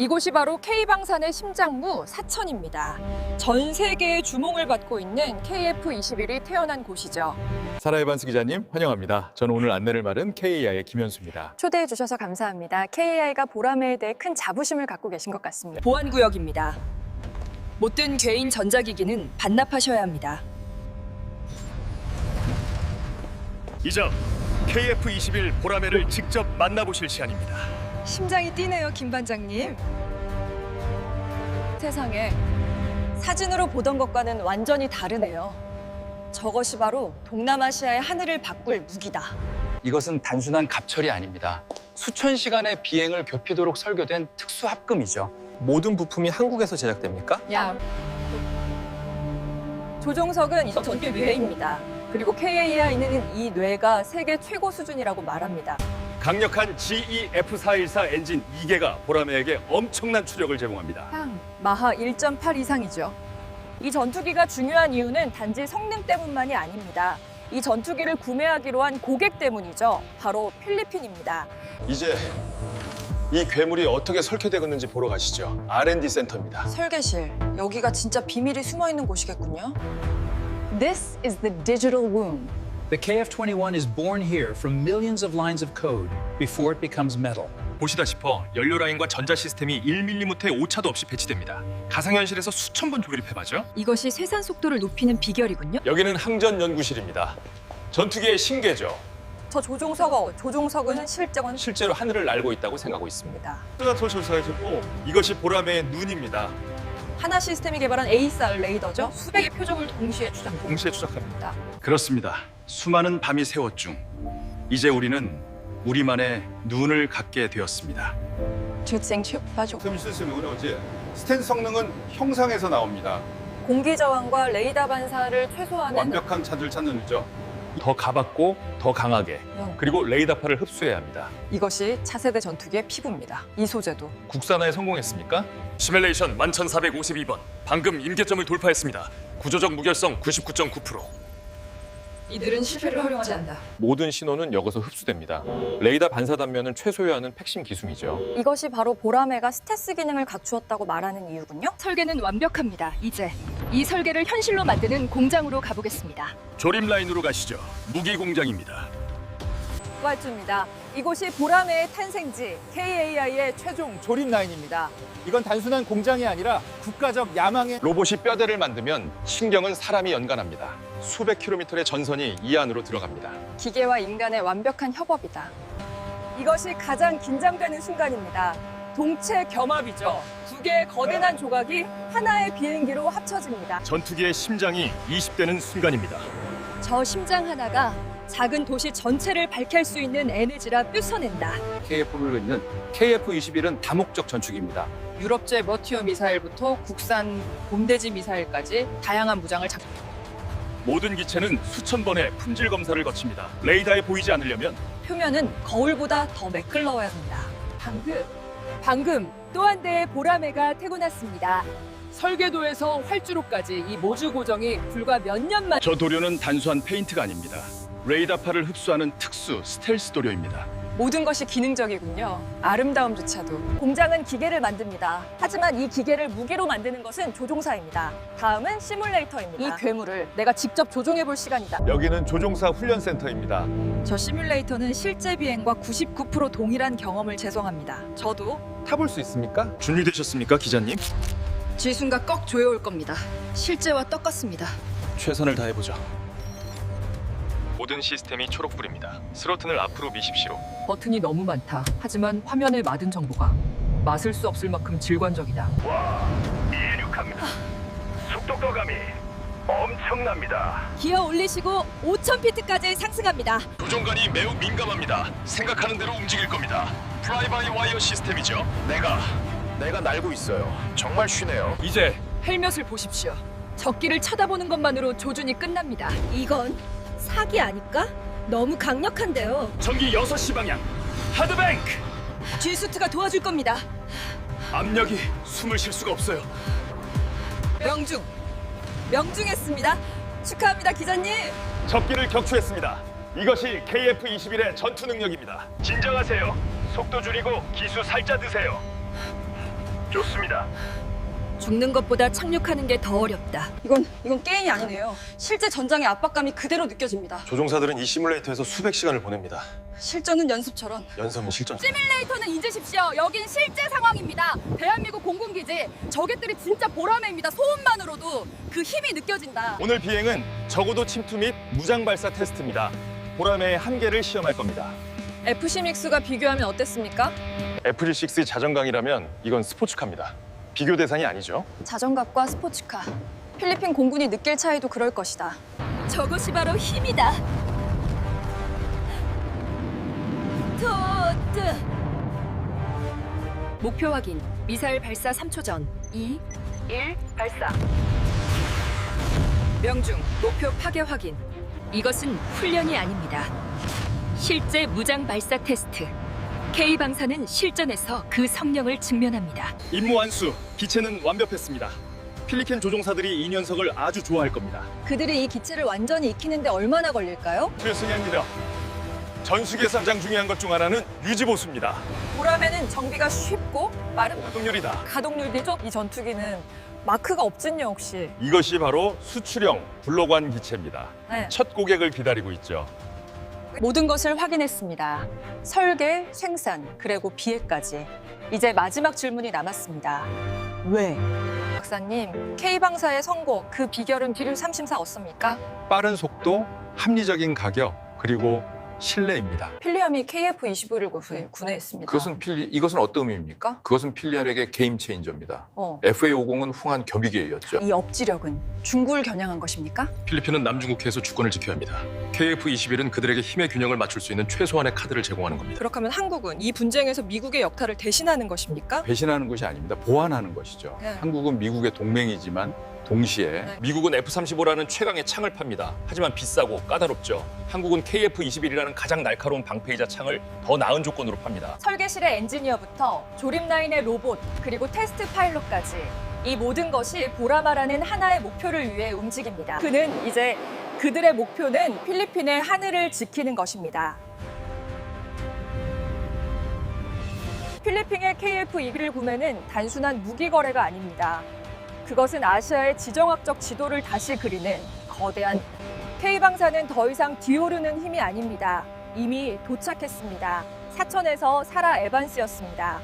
이곳이 바로 K방산의 심장무 사천입니다. 전 세계의 주목을 받고 있는 KF-21이 태어난 곳이죠. 사라 에반스 기자님 환영합니다. 저는 오늘 안내를 맡은 KAI의 김현수입니다. 초대해 주셔서 감사합니다. KAI가 보라매에 대해 큰 자부심을 갖고 계신 것 같습니다. 보안구역입니다. 못된 개인 전자기기는 반납하셔야 합니다. 이점 KF21 보라매를 직접 만나보실 시간입니다. 심장이 뛰네요, 김 반장님. 세상에 사진으로 보던 것과는 완전히 다르네요. 저것이 바로 동남아시아의 하늘을 바꿀 무기다. 이것은 단순한 갑철이 아닙니다. 수천 시간의 비행을 괴피도록 설계된 특수 합금이죠. 모든 부품이 한국에서 제작됩니까? 야. 조종석은 이 전투 뇌입니다. 그리고 KAI는 이 뇌가 세계 최고 수준이라고 말합니다. 강력한 GE-F414 엔진 2개가 보라매에게 엄청난 추력을 제공합니다. 향, 마하 1.8 이상이죠. 이 전투기가 중요한 이유는 단지 성능 때문만이 아닙니다. 이 전투기를 구매하기로 한 고객 때문이죠. 바로 필리핀입니다. 이제 이 괴물이 어떻게 설계되었는지 보러 가시죠. R&D 센터입니다. 설계실, 여기가 진짜 비밀이 숨어 있는 곳이겠군요. This is the digital womb. The KF-21 is born here from millions of lines of code before it becomes metal. 보시다시피 연료 라인과 전자 시스템이 1mm의 오차도 없이 배치됩니다. 가상현실에서 수천 번 조립해봐죠. 이것이 쇠산 속도를 높이는 비결이군요. 여기는 항전 연구실입니다. 전투기의 신계죠. 저 조종석어, 조종석은 실제건 실제로 하늘을 날고 있다고 생각하고 있습니다. 스나토 조사해줬고 이것이 보라매의 눈입니다. 하나 시스템이 개발한 ASR 레이더죠. 수백의 표적을 동시에 추적. 동시에 추적합니다. 그렇습니다. 수많은 밤이 새웠 중 이제 우리는 우리만의 눈을 갖게 되었습니다. 시스템은 어제 스탠 성능은 형상에서 나옵니다. 공기 저항과 레이더 반사를 최소화하는 완벽한 차들 찾는 거죠. 더 가볍고 더 강하게 그리고 레이더파를 흡수해야 합니다. 이것이 차세대 전투기의 피부입니다. 이 소재도. 국산화에 성공했습니까? 시뮬레이션 11452번 방금 임계점을 돌파했습니다. 구조적 무결성 99.9% 이들은 실패를 허용하지 않는다. 모든 신호는 여기서 흡수됩니다. 레이더 반사 단면은 최소화하는 핵심 기술이죠. 이것이 바로 보라매가 스텔스 기능을 갖추었다고 말하는 이유군요. 설계는 완벽합니다. 이제 이 설계를 현실로 만드는 공장으로 가보겠습니다. 조립 라인으로 가시죠. 무기 공장입니다. 부활주입니다. 이곳이 보라매의 탄생지 KAI의 최종 조립 라인입니다. 이건 단순한 공장이 아니라 국가적 야망의 로봇이 뼈대를 만들면 신경은 사람이 연관합니다. 수백 킬로미터의 전선이 이 안으로 들어갑니다. 기계와 인간의 완벽한 협업이다. 이것이 가장 긴장되는 순간입니다. 동체 겸합이죠. 두 개의 거대한 조각이 하나의 비행기로 합쳐집니다. 전투기의 심장이 20대는 순간입니다. 저 심장 하나가 작은 도시 전체를 밝힐 수 있는 에너지라 뿜어낸다. KF-를 있는 KF-21은 다목적 전투기입니다. 유럽제 머티어 미사일부터 국산 곰대지 미사일까지 다양한 무장을 잡. 모든 기체는 수천 번의 품질 검사를 거칩니다. 레이더에 보이지 않으려면 표면은 거울보다 더 매끌러야 합니다. 방금, 방금 또 한 대의 보라매가 태어났습니다. 설계도에서 활주로까지 이 모주 고정이 불과 몇 년만 저 도료는 단순한 페인트가 아닙니다. 레이더파를 흡수하는 특수 스텔스 도료입니다. 모든 것이 기능적이군요. 아름다움조차도. 공장은 기계를 만듭니다. 하지만 이 기계를 무기로 만드는 것은 조종사입니다. 다음은 시뮬레이터입니다. 이 괴물을 내가 직접 조종해 볼 시간이다. 여기는 조종사 훈련 센터입니다. 저 시뮬레이터는 실제 비행과 99% 동일한 경험을 제공합니다. 저도 타볼 수 있습니까? 준비되셨습니까, 기자님? 지순과 꺽 조여올 겁니다. 실제와 똑같습니다. 최선을 다해보죠. 모든 시스템이 초록불입니다. 스로튼을 앞으로 미십시오. 버튼이 너무 많다. 하지만 화면에 맞은 정보가 맞을 수 없을 만큼 질관적이다. 이륙합니다. 속도과 감이 엄청납니다. 기어 올리시고 5,000피트까지 상승합니다. 조종관이 매우 민감합니다. 생각하는 대로 움직일 겁니다. 프라이바이 와이어 시스템이죠. 내가 내가 날고 있어요. 정말 쉬네요. 이제 헬멧을 보십시오. 적기를 쳐다보는 것만으로 조준이 끝납니다. 이건 사기 아닐까? 너무 강력한데요. 전기 6시 방향 하드뱅크 G수트가 도와줄 겁니다. 압력이 숨을 쉴 수가 없어요. 명중. 명중했습니다. 축하합니다, 기자님. 적기를 격추했습니다. 이것이 KF-21의 전투 능력입니다. 진정하세요. 속도 줄이고 기수 살짝 드세요. 죽는 것보다 착륙하는 게 더 어렵다. 이건 이건 게임이 아니네요. 실제 전장의 압박감이 그대로 느껴집니다. 조종사들은 이 시뮬레이터에서 수백 시간을 보냅니다. 실전은 연습처럼. 연습은 실전. 시뮬레이터는 잊으십시오. 여긴 실제 상황입니다. 대한민국 공군기지. 저get들이 진짜 보라매입니다. 소음만으로도 그 힘이 느껴진다. 오늘 비행은 적어도 침투 및 무장 발사 테스트입니다. 보람의 한계를 시험할 겁니다. FC 믹스가 비교하면 어땠습니까? FG6 자전강이라면 이건 스포츠카입니다. 비교 대상이 아니죠. 자전갑과 스포츠카. 필리핀 공군이 느낄 차이도 그럴 것이다. 저것이 바로 힘이다. 토트. 목표 확인. 미사일 발사 3초 전. 2, 1, 발사. 명중. 목표 파괴 확인. 이것은 훈련이 아닙니다. 실제 무장 발사 테스트. K 방사는 실전에서 그 성령을 증명합니다. 임무 완수. 기체는 완벽했습니다. 필리핀 조종사들이 이 녀석을 아주 좋아할 겁니다. 그들이 이 기체를 완전히 익히는데 얼마나 걸릴까요? 최승현입니다. 전술에서 가장 중요한 것 중 하나는 유지 보수입니다. 보라매는 정비가 쉽고 빠른 가동률이다. 가동률이죠. 이 전투기는 마크가 없진요 혹시. 이것이 바로 수출형 블록완 기체입니다. 네. 첫 고객을 기다리고 있죠. 모든 것을 확인했습니다. 설계, 생산, 그리고 비해까지. 이제 마지막 질문이 남았습니다. 왜? 박사님, K방사의 성공, 그 비결은 비를 삼심사 어떻습니까? 빠른 속도, 합리적인 가격, 그리고 신뢰입니다. 필리엄이 KF-25를 구매했습니다. 그것은 필리 이것은 어떤 의미입니까? 그것은 필리암에게 게임 체인저입니다. 어, FA50은 흥한 겸비기였죠. 이 업지력은 중국을 겨냥한 것입니까? 필리핀은 남중국해에서 주권을 지켜야 합니다. KF-21은 그들에게 힘의 균형을 맞출 수 있는 최소한의 카드를 제공하는 겁니다. 그렇다면 한국은 이 분쟁에서 미국의 역할을 대신하는 것입니까? 배신하는 것이 아닙니다. 보완하는 것이죠. 네. 한국은 미국의 동맹이지만 동시에 네. 미국은 F-35라는 최강의 창을 팝니다. 하지만 비싸고 까다롭죠. 한국은 KF-21이라는 가장 날카로운 방패이자 창을 더 나은 조건으로 팝니다. 설계실의 엔지니어부터 조립 라인의 로봇 그리고 테스트 파일럿까지 이 모든 것이 보라마라는 하나의 목표를 위해 움직입니다. 그는 이제 그들의 목표는 필리핀의 하늘을 지키는 것입니다. 필리핀의 KF-21 구매는 단순한 무기 거래가 아닙니다. 그것은 아시아의 지정학적 지도를 다시 그리는 거대한 K방사는 더 이상 뒤오르는 힘이 아닙니다. 이미 도착했습니다. 사천에서 사라 에반스였습니다.